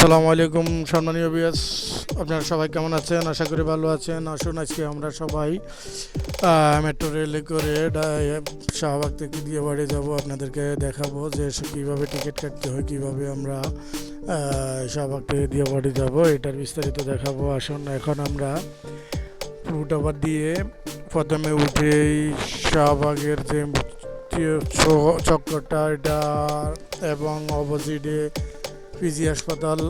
আসসালামু আলাইকুম, সম্মানীয় বিয়াস আপনারা সবাই কেমন আছেন? আশা করি ভালো আছেন। আসুন আজকে আমরা সবাই মেট্রো রেলে করে শাহবাগ থেকে দিয়ে বাড়ি যাব। আপনাদেরকে দেখাবো যে কীভাবে টিকিট কাটতে হয়, কীভাবে আমরা শাহবাগ থেকে দিয়ে বাড়ি যাব, এটার বিস্তারিত দেখাবো। আসুন, এখন আমরা ফুটওভার দিয়ে প্রথমে উঠেই শাহবাগের যে চক্করটা এটা এবং অপোজিটে পিজি হাসপাতাল,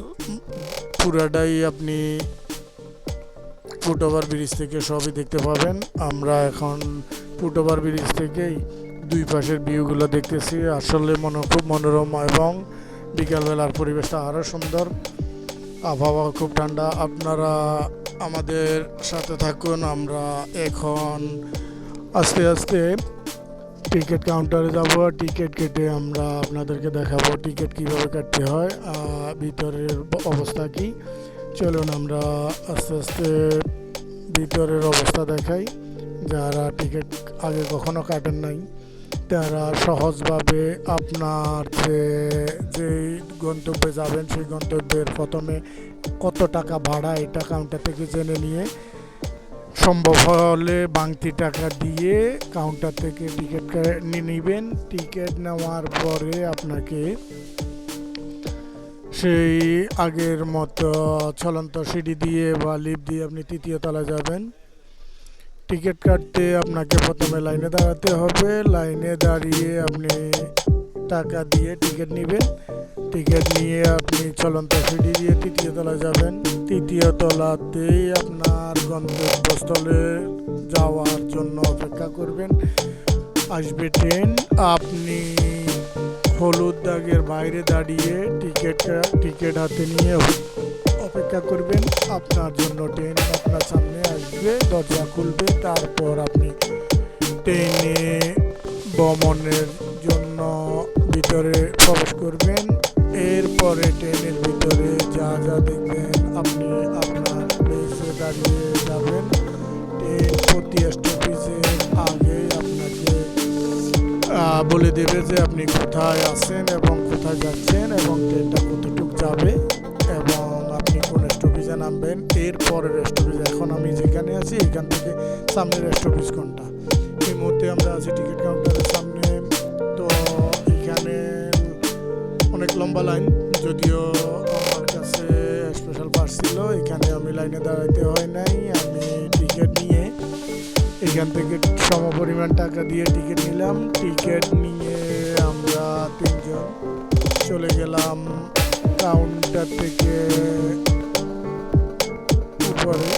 পুরাটাই আপনি ফুটওভার ব্রিজ থেকে সবই দেখতে পাবেন। আমরা এখন ফুটওভার ব্রিজ থেকেই দুই পাশের ভিউগুলো দেখতেছি। আসলে মনে খুব মনোরম এবং বিকালবেলার পরিবেশটা আরও সুন্দর। আবহাওয়া খুব ঠান্ডা। আপনারা আমাদের সাথে থাকুন। আমরা এখন আস্তে আস্তে টিকিট কাউন্টারে যাব, টিকিট কেটে আমরা আপনাদেরকে দেখাবো টিকিট কীভাবে কাটতে হয় ভিতরের অবস্থা কি। চলুন আমরা আস্তে আস্তে ভিতরের অবস্থা দেখাই। যারা টিকিট আগে কখনো কাটেন নাই, তারা সহজভাবে আপনার যে যেই গন্তব্যে যাবেন, সেই গন্তব্যের প্রথমে কত টাকা ভাড়া এটা কাউন্টার থেকে জেনে নিয়ে সম্ভব হলে বাংতি টাকা দিয়ে কাউন্টার থেকে টিকিট নিয়ে নেবেন। টিকিট নেওয়ার পরে আপনাকে সেই আগের মতো চলন্ত সিঁড়ি দিয়ে বা লিফট দিয়ে আপনি তৃতীয় তলা যাবেন। টিকিট কাটতে আপনাকে প্রথমে লাইনে দাঁড়াতে হবে। লাইনে দাঁড়িয়ে আপনি টাকা দিয়ে টিকিট নেবেন। টিকিট নিয়ে আপনি চলন্ত সিঁড়ি দিয়ে তৃতীয় তলা যাবেন। তৃতীয় তলাতেই আপনার গন্তব্যস্থলে যাওয়ার জন্য অপেক্ষা করবেন। আসবে ট্রেন, আপনি হলুদ দাগের বাইরে দাঁড়িয়ে টিকিট টিকিট হাতে নিয়ে অপেক্ষা করবেন। আপনার জন্য ট্রেন আপনার সামনে আসবে, দরজা খুলবে, তারপর আপনি ট্রেনে ভ্রমণের জন্য ভিতরে প্রবেশ করবেন। এরপরে ট্রেনের ভিতরে যা যা দেখবেন, আপনি আপনার প্লেসে দাঁড়িয়ে যাবেন। ট্রেন প্রতি স্টপেজের আগে আপনাকে বলে দেবে যে আপনি কোথায় আছেন এবং কোথায় যাচ্ছেন এবং ট্রেনটা কতটুকু যাবে এবং আপনি কোন স্টপেজে নামবেন। এরপরের স্টপেজ এখন আমি যেখানে আছি, এখান থেকে সামনের স্টপেজ কোনটা? এই মুহূর্তে আমরা আছি টিকিট কাউন্টারের সামনে। তো এখানে অনেক লম্বা লাইন। যদিও আমার কাছে স্পেশাল পাস ছিল, এখানে আমি লাইনে দাঁড়াইতে হয় নাই, আমি টিকিট নিয়ে এখান থেকে সম পরিমাণ টাকা দিয়ে টিকিট নিলাম টিকিট নিয়ে আমরা তিনজন চলে গেলাম কাউন্টার থেকে উপরে।